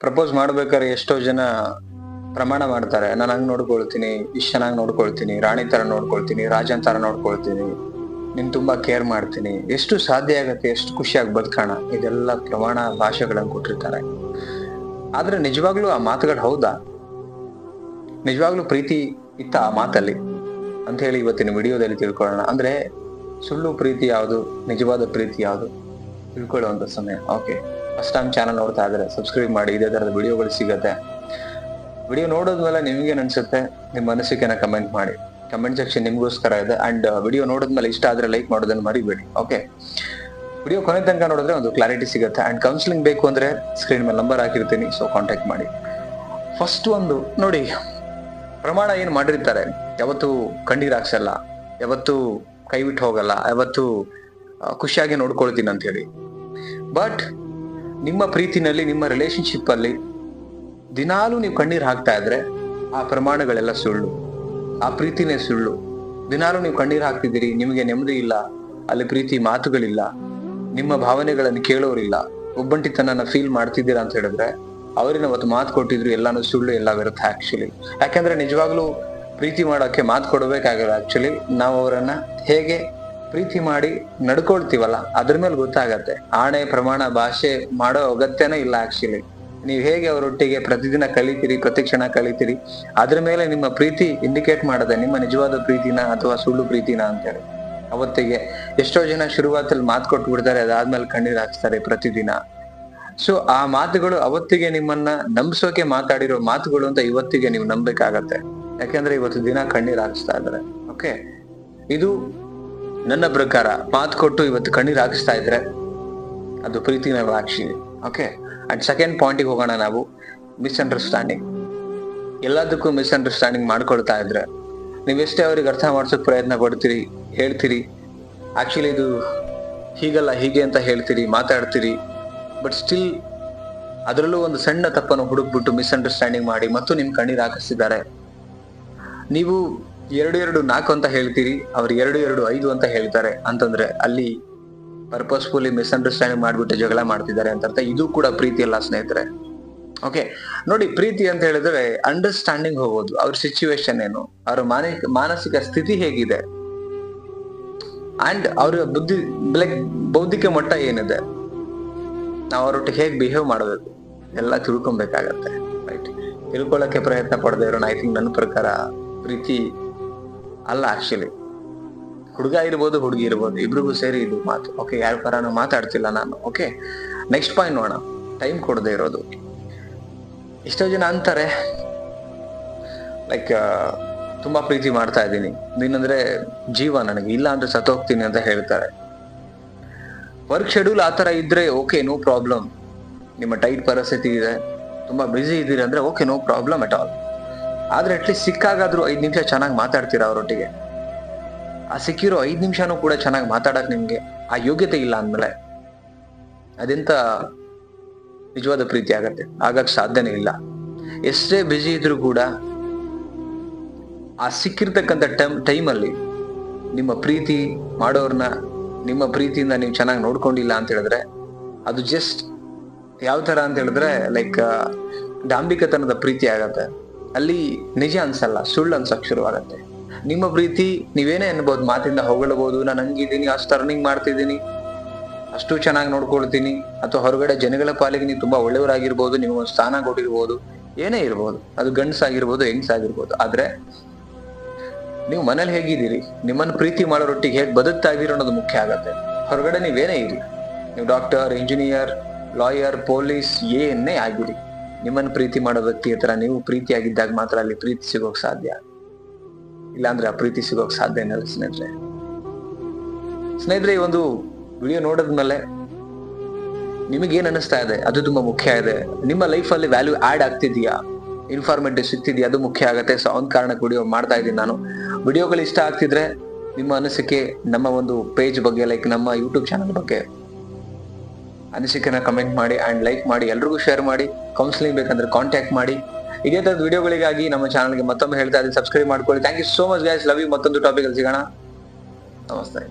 Propose ಮಾಡ್ಬೇಕಾದ್ರೆ ಎಷ್ಟೋ ಜನ ಪ್ರಮಾಣ ಮಾಡ್ತಾರೆ. ನಾನು ಹಂಗ್ ನೋಡ್ಕೊಳ್ತೀನಿ, ಇಷ್ಟ ಚೆನ್ನಾಗಿ ನೋಡ್ಕೊಳ್ತೀನಿ, ರಾಣಿ ತರ ನೋಡ್ಕೊಳ್ತೀನಿ, ರಾಜನ್ ತರ ನೋಡ್ಕೊಳ್ತೀನಿ, ನಿನ್ ತುಂಬಾ ಕೇರ್ ಮಾಡ್ತೀನಿ. ಎಷ್ಟು ಸಾಧ್ಯ ಆಗತ್ತೆ, ಎಷ್ಟು ಖುಷಿಯಾಗಿ ಬದುಕೋಣ? ಇದೆಲ್ಲ ಪ್ರಮಾಣ ಭಾಷೆಗಳನ್ನು ಕೊಟ್ಟಿರ್ತಾರೆ. ಆದ್ರೆ ನಿಜವಾಗ್ಲೂ ಆ ಮಾತುಗಳು ಹೌದಾ? ನಿಜವಾಗ್ಲೂ ಪ್ರೀತಿ ಇತ್ತ ಆ ಮಾತಲ್ಲಿ? ಅಂತ ಹೇಳಿ ಇವತ್ತಿನ ವಿಡಿಯೋದಲ್ಲಿ ತಿಳ್ಕೊಳ್ಳೋಣ. ಅಂದ್ರೆ ಸುಳ್ಳು ಪ್ರೀತಿ ಯಾವುದು? ನಿಜವಾದ ಪ್ರೀತಿ ಯಾವುದು? ತಿಳ್ಕೊಳ್ಳುವಂತ ಸಮಯ. ಓಕೆ ಫಸ್ಟ್ ಟೈಮ್ ಚಾನಲ್ ನೋಡ್ತಾ ಇದ್ರೆ ಸಬ್ಸ್ಕ್ರೈಬ್ ಮಾಡಿ, ಇದೇ ತರದ ವಿಡಿಯೋಗಳು ಸಿಗತ್ತೆ. ವಿಡಿಯೋ ನೋಡಿದ್ಮೇಲೆ ನಿಮ್ಗೆ ಅನ್ಸುತ್ತೆ? ನಿಮ್ಮ ಮನಸ್ಸಿಗೆನ ಕಮೆಂಟ್ ಮಾಡಿ. ಕಮೆಂಟ್ ಸೆಕ್ಷನ್ ನಿಮ್ಗೋಸ್ಕರ ಇದೆ. ಅಂಡ್ ವಿಡಿಯೋ ನೋಡಿದ್ಮೇಲೆ ಇಷ್ಟ ಆದ್ರೆ ಲೈಕ್ ಮಾಡೋದನ್ನ ಮರಿಬೇಡಿ. ಓಕೆ ವಿಡಿಯೋ ಕೊನೆ ತನಕ ನೋಡಿದ್ರೆ ಒಂದು ಕ್ಲಾರಿಟಿ ಸಿಗುತ್ತೆ. ಅಂಡ್ ಕೌನ್ಸಿಲಿಂಗ್ ಬೇಕು ಅಂದ್ರೆ ಸ್ಕ್ರೀನ್ ಮೇಲೆ ನಂಬರ್ ಹಾಕಿರ್ತೀನಿ. ಸೊ ಕಾಂಟ್ಯಾಕ್ಟ್ ಮಾಡಿ. ಫಸ್ಟ್ ಒಂದು, ನೋಡಿ, ಪ್ರಮಾಣ ಏನ್ ಮಾಡಿರ್ತಾರೆ? ಯಾವತ್ತು ಕಣ್ಣೀರಾಕ್ಸಲ್ಲ ಯಾವತ್ತು ಕೈ ಬಿಟ್ಟು ಹೋಗಲ್ಲ. ಯಾವತ್ತು ಖುಷಿಯಾಗಿ ನೋಡ್ಕೊಳ್ತೀನಿ ಅಂತ ಹೇಳಿ. ಬಟ್ ನಿಮ್ಮ ಪ್ರೀತಿನಲ್ಲಿ, ನಿಮ್ಮ ರಿಲೇಶನ್ಶಿಪ್ ಅಲ್ಲಿ ದಿನಾಲೂ ನೀವು ಕಣ್ಣೀರು ಹಾಕ್ತಾ ಇದ್ರೆ ಆ ಪ್ರಮಾಣಗಳೆಲ್ಲ ಸುಳ್ಳು, ಆ ಪ್ರೀತಿನೇ ಸುಳ್ಳು. ದಿನಾಲೂ ನೀವು ಕಣ್ಣೀರು ಹಾಕ್ತಿದ್ದೀರಿ, ನಿಮಗೆ ನೆಮ್ಮದಿ ಇಲ್ಲ, ಅಲ್ಲಿ ಪ್ರೀತಿ ಮಾತುಗಳಿಲ್ಲ, ನಿಮ್ಮ ಭಾವನೆಗಳನ್ನು ಕೇಳೋರಿಲ್ಲ. ಒಬ್ಬಂಟಿತನ ಫೀಲ್ ಮಾಡ್ತಿದ್ದೀರಾ ಅಂತ ಹೇಳಿದ್ರೆ ಅವರಿನ ಅವತ್ತು ಮಾತು ಕೊಟ್ಟಿದ್ರು, ಎಲ್ಲಾನು ಸುಳ್ಳು, ಎಲ್ಲ ಬರುತ್ತೆ ಆಕ್ಚುಲಿ ಯಾಕಂದ್ರೆ ನಿಜವಾಗ್ಲೂ ಪ್ರೀತಿ ಮಾಡೋಕೆ ಮಾತು ಕೊಡಬೇಕಾಗಲ್ಲ ಆಕ್ಚುಲಿ ನಾವು ಅವರನ್ನ ಹೇಗೆ ಪ್ರೀತಿ ಮಾಡಿ ನಡ್ಕೊಳ್ತೀವಲ್ಲ, ಅದ್ರ ಮೇಲೆ ಗೊತ್ತಾಗತ್ತೆ. ಆಣೆ, ಪ್ರಮಾಣ, ಭಾಷೆ ಮಾಡೋ ಅಗತ್ಯನೇ ಇಲ್ಲ ಆಕ್ಚುಲಿ ನೀವು ಹೇಗೆ ಅವರೊಟ್ಟಿಗೆ ಪ್ರತಿದಿನ ಕಲಿತೀರಿ ಪ್ರತಿ ಕ್ಷಣ ಕಲಿತೀರಿ, ಅದ್ರ ಮೇಲೆ ನಿಮ್ಮ ಪ್ರೀತಿ ಇಂಡಿಕೇಟ್ ಮಾಡದೆ, ನಿಮ್ಮ ನಿಜವಾದ ಪ್ರೀತಿನ ಅಥವಾ ಸುಳ್ಳು ಪ್ರೀತಿನ ಅಂತೇಳಿ ಅವತ್ತಿಗೆ ಎಷ್ಟೋ ಜನ ಶುರುವಾತಲ್ಲಿ ಮಾತು ಕೊಟ್ಟು ಬಿಡ್ತಾರೆ ಅದಾದ್ಮೇಲೆ ಕಣ್ಣೀರು ಹಾಕ್ತಾರೆ ಪ್ರತಿದಿನ. ಸೊ ಆ ಮಾತುಗಳು ಅವತ್ತಿಗೆ ನಿಮ್ಮನ್ನ ನಂಬಿಸೋಕೆ ಮಾತಾಡಿರೋ ಮಾತುಗಳು ಅಂತ ಇವತ್ತಿಗೆ ನೀವು ನಂಬೇಕಾಗತ್ತೆ ಯಾಕೆಂದ್ರೆ ಇವತ್ತು ದಿನ ಕಣ್ಣೀರ್ ಹಾಕಿಸ್ತಾ ಇದ್ದಾರೆ. ಓಕೆ ಇದು ನನ್ನ ಪ್ರಕಾರ ಮಾತು ಕೊಟ್ಟು ಇವತ್ತು ಕಣ್ಣೀರು ಹಾಕಿಸ್ತಾ ಇದ್ರೆ ಅದು ಪ್ರೀತಿನ ಸಾಕ್ಷಿ. ಓಕೆ ಅಂಡ್ ಸೆಕೆಂಡ್ ಪಾಯಿಂಟಿಗೆ ಹೋಗೋಣ ನಾವು. ಮಿಸ್ಅಂಡರ್ಸ್ಟ್ಯಾಂಡಿಂಗ್ ಎಲ್ಲದಕ್ಕೂ ಮಿಸ್ಅಂಡರ್ಸ್ಟ್ಯಾಂಡಿಂಗ್ ಮಾಡ್ಕೊಳ್ತಾ ಇದ್ರೆ ನೀವೆಷ್ಟೇ ಅವ್ರಿಗೆ ಅರ್ಥ ಮಾಡ್ಸೋಕೆ ಪ್ರಯತ್ನ ಪಡ್ತೀರಿ, ಹೇಳ್ತೀರಿ. ಆಕ್ಚುಲಿ ಇದು ಹೀಗಲ್ಲ, ಹೀಗೆ ಅಂತ ಹೇಳ್ತೀರಿ, ಮಾತಾಡ್ತೀರಿ. ಬಟ್ ಸ್ಟಿಲ್ ಅದರಲ್ಲೂ ಒಂದು ಸಣ್ಣ ತಪ್ಪನ್ನು ಹುಡುಕ್ಬಿಟ್ಟು ಮಿಸ್ಅಂಡರ್ಸ್ಟ್ಯಾಂಡಿಂಗ್ ಮಾಡಿ ಮತ್ತು ನಿಮ್ಮ ಕಣ್ಣೀರು ಹಾಕಿಸ್ತಿದ್ದಾರೆ. ನೀವು ಎರಡು ಎರಡು ನಾಲ್ಕು ಅಂತ ಹೇಳ್ತೀರಿ, ಅವ್ರು ಎರಡು ಎರಡು ಐದು ಅಂತ ಹೇಳ್ತಾರೆ. ಅಂತಂದ್ರೆ ಅಲ್ಲಿ ಪರ್ಪಸ್ಫುಲಿ ಮಿಸ್ಅಂಡರ್ಸ್ಟ್ಯಾಂಡಿಂಗ್ ಮಾಡ್ಬಿಟ್ಟು ಜಗಳ ಮಾಡ್ತಿದ್ದಾರೆ ಅಂತ ಅರ್ಥ. ಇದು ಕೂಡ ಪ್ರೀತಿ ಅಲ್ಲ ಸ್ನೇಹಿತರೆ. ಓಕೆ ನೋಡಿ, ಪ್ರೀತಿ ಅಂತ ಹೇಳಿದ್ರೆ ಅಂಡರ್ಸ್ಟ್ಯಾಂಡಿಂಗ್ ಹೋಗೋದು, ಅವ್ರ ಸಿಚುವೇಶನ್ ಏನು, ಅವ್ರ ಮಾನಸಿಕ ಮಾನಸಿಕ ಸ್ಥಿತಿ ಹೇಗಿದೆ ಅಂಡ್ ಅವ್ರ ಬುದ್ಧಿ ಲೈಕ್ ಬೌದ್ಧಿಕ ಮಟ್ಟ ಏನಿದೆ, ನಾವು ಅವರೊಟ್ಟಿಗೆ ಹೇಗೆ ಬಿಹೇವ್ ಮಾಡಬೇಕು ಎಲ್ಲ ತಿಳ್ಕೊಬೇಕಾಗತ್ತೆ ರೈಟ್ ತಿಳ್ಕೊಳ್ಳೋಕೆ ಪ್ರಯತ್ನ ಪಡೆದೇ ಇರೋಣ. ಐ ಥಿಂಕ್ ನನ್ನ ಪ್ರಕಾರ ಪ್ರೀತಿ ಅಲ್ಲ ಆಕ್ಚುಲಿ ಹುಡುಗ ಇರ್ಬೋದು, ಹುಡುಗಿ ಇರ್ಬೋದು, ಇಬ್ರಿಗೂ ಸೇರಿ ಇದು ಮಾತು. ಓಕೆ ಯಾರ ಪರನೂ ಮಾತಾಡ್ತಿಲ್ಲ ನಾನು. ಓಕೆ ನೆಕ್ಸ್ಟ್ ಪಾಯಿಂಟ್ ನೋಡೋಣ. ಟೈಮ್ ಕೊಡದೆ ಇರೋದು. ಎಷ್ಟೋ ಜನ ಅಂತಾರೆ ಲೈಕ್ ತುಂಬಾ ಪ್ರೀತಿ ಮಾಡ್ತಾ ಇದ್ದೀನಿ. ನೀನಂದ್ರೆ ಜೀವ ನನಗೆ. ಇಲ್ಲ ಅಂದ್ರೆ ಸತ್ತೋಗ್ತೀನಿ ಅಂತ ಹೇಳ್ತಾರೆ. ವರ್ಕ್ ಶೆಡ್ಯೂಲ್ ಆ ಥರ ಇದ್ರೆ ಓಕೆ ನೋ ಪ್ರಾಬ್ಲಮ್ ನಿಮ್ಮ ಟೈಟ್ ಪರಿಸ್ಥಿತಿ ಇದೆ. ತುಂಬಾ ಬ್ಯುಸಿ ಇದ್ದೀರಿ ಅಂದ್ರೆ okay no problem at all ಆದ್ರೆ ಅಟ್ಲೀಸ್ಟ್ ಸಿಕ್ಕಾಗಾದ್ರೂ ಐದು ನಿಮಿಷ ಚೆನ್ನಾಗಿ ಮಾತಾಡ್ತೀರಾ ಅವರೊಟ್ಟಿಗೆ? ಆ ಸಿಕ್ಕಿರೋ ಐದು ನಿಮಿಷನೂ ಕೂಡ ಚೆನ್ನಾಗಿ ಮಾತಾಡಕ್ ನಿಮ್ಗೆ ಆ ಯೋಗ್ಯತೆ ಇಲ್ಲ ಅಂದ್ಮೇಲೆ ಅದೆಂತ ನಿಜವಾದ ಪ್ರೀತಿ ಆಗತ್ತೆ? ಆಗಕ್ ಸಾಧ್ಯನೇ ಇಲ್ಲ. ಎಷ್ಟೇ ಬ್ಯುಸಿ ಇದ್ರೂ ಕೂಡ ಆ ಸಿಕ್ಕಿರ್ತಕ್ಕಂಥ ಟೈಮ್, ಟೈಮಲ್ಲಿ ನಿಮ್ಮ ಪ್ರೀತಿ ಮಾಡೋರ್ನ, ನಿಮ್ಮ ಪ್ರೀತಿಯಿಂದ ನೀವು ಚೆನ್ನಾಗಿ ನೋಡ್ಕೊಂಡಿಲ್ಲ ಅಂತ ಹೇಳಿದ್ರೆ, ಅದು ಜಸ್ಟ್ ಯಾವ ತರ ಅಂತ ಹೇಳಿದ್ರೆ ಲೈಕ್ ಡಾಂಬಿಕತನದ ಪ್ರೀತಿ ಆಗತ್ತೆ. ಅಲ್ಲಿ ನಿಜ ಅನ್ಸಲ್ಲ, ಸುಳ್ಳು ಅನ್ಸಕ್ ಶುರುವಾಗತ್ತೆ. ನಿಮ್ಮ ಪ್ರೀತಿ, ನೀವೇನೇ ಅನ್ಬೋದು, ಮಾತಿಂದ ಹೊಗಳಬಹುದು ನಾನು ಹಂಗಿದ್ದೀನಿ, ಅಷ್ಟು ಅರ್ನಿಂಗ್ ಮಾಡ್ತಿದ್ದೀನಿ, ಅಷ್ಟು ಚೆನ್ನಾಗಿ ನೋಡ್ಕೊಳ್ತೀನಿ, ಅಥವಾ ಹೊರಗಡೆ ಜನಗಳ ಪಾಲಿಗೆ ನೀವು ತುಂಬಾ ಒಳ್ಳೆಯವರಾಗಿರ್ಬೋದು, ನಿಮಗೊಂದು ಸ್ಥಾನ ಕೊಟ್ಟಿರ್ಬೋದು, ಏನೇ ಇರ್ಬೋದು, ಅದು ಗಂಡ್ಸಾಗಿರ್ಬೋದು ಹೆಂಗ್ಸ್ ಆಗಿರ್ಬೋದು ಆದ್ರೆ, ನೀವು ಮನೇಲಿ ಹೇಗಿದ್ದೀರಿ? ನಿಮ್ಮನ್ನು ಪ್ರೀತಿ ಮಾಡೋರೊಟ್ಟಿಗೆ ಹೇಗೆ ಬದುಕ್ತಾ ಇದ್ದೀರಿ ಅನ್ನೋದು ಮುಖ್ಯ ಆಗತ್ತೆ. ಹೊರಗಡೆ ನೀವೇನೇ ಇರಿ ನೀವು ಡಾಕ್ಟರ್, ಇಂಜಿನಿಯರ್, ಲಾಯರ್, ಪೊಲೀಸ್, ಏನೇ ಆಗಿರಿ. ನಿಮ್ಮನ್ನ ಪ್ರೀತಿ ಮಾಡೋ ವ್ಯಕ್ತಿ ಹತ್ರ ನೀವು ಪ್ರೀತಿಯಾಗಿದ್ದಾಗ ಮಾತ್ರ ಅಲ್ಲಿ ಪ್ರೀತಿ ಸಿಗೋಕ್ ಸಾಧ್ಯ? ಇಲ್ಲಾಂದ್ರೆ ಆ ಪ್ರೀತಿ ಸಿಗೋಕ್ ಸಾಧ್ಯ ಇಲ್ಲ ಸ್ನೇಹಿತರೆ? ಸ್ನೇಹಿತರೆ, ಈ ಒಂದು ವಿಡಿಯೋ ನೋಡಿದ್ಮೇಲೆ ನಿಮಗೇನ್ ಅನಿಸ್ತಾ ಇದೆ? ಅದು ತುಂಬಾ ಮುಖ್ಯ ಇದೆ. ನಿಮ್ಮ ಲೈಫ್ ಅಲ್ಲಿ ವ್ಯಾಲ್ಯೂ ಆಡ್ ಆಗ್ತಿದ್ಯಾ? ಇನ್ಫಾರ್ಮೇಟಿವ್ ಸಿಗ್ತಿದ್ಯಾ? ಅದು ಮುಖ್ಯ ಆಗುತ್ತೆ. ಸೊ ಒಂದ್ ಕಾರಣಕ್ಕೆ ವಿಡಿಯೋ ಮಾಡ್ತಾ ಇದ್ದೀನಿ ನಾನು. ವಿಡಿಯೋಗಳು ಇಷ್ಟ ಆಗ್ತಿದ್ರೆ ನಿಮ್ಮ ಅನಿಸಿಕೆ, ನಮ್ಮ ಒಂದು ಪೇಜ್ ಬಗ್ಗೆ ಲೈಕ್ ನಮ್ಮ ಯೂಟ್ಯೂಬ್ ಚಾನಲ್ ಬಗ್ಗೆ ಅನಿಸಿಕೆನ ಕಮೆಂಟ್ ಮಾಡಿ ಆ್ಯಂಡ್ ಲೈಕ್ ಮಾಡಿ, ಎಲ್ರಿಗೂ ಶೇರ್ ಮಾಡಿ ಕೌನ್ಸಿಲಿಂಗ್ ಬೇಕಂದ್ರೆ ಕಾಂಟ್ಯಾಕ್ಟ್ ಮಾಡಿ. ಇದೇ ಥರದ ವಿಡಿಯೋಗಳಿಗಾಗಿ ನಮ್ಮ ಚಾನಲ್ಗೆ ಮತ್ತೊಮ್ಮೆ ಹೇಳ್ತಾ ಇದ್ದೀನಿ ಸಬ್ಸ್ಕ್ರೈಬ್ ಮಾಡ್ಕೊಳ್ಳಿ. Thank you so much guys love you ಮತ್ತೊಂದು ಟಾಪಿಕಲ್ಲಿ ಸಿಗೋಣ. ನಮಸ್ತೆ.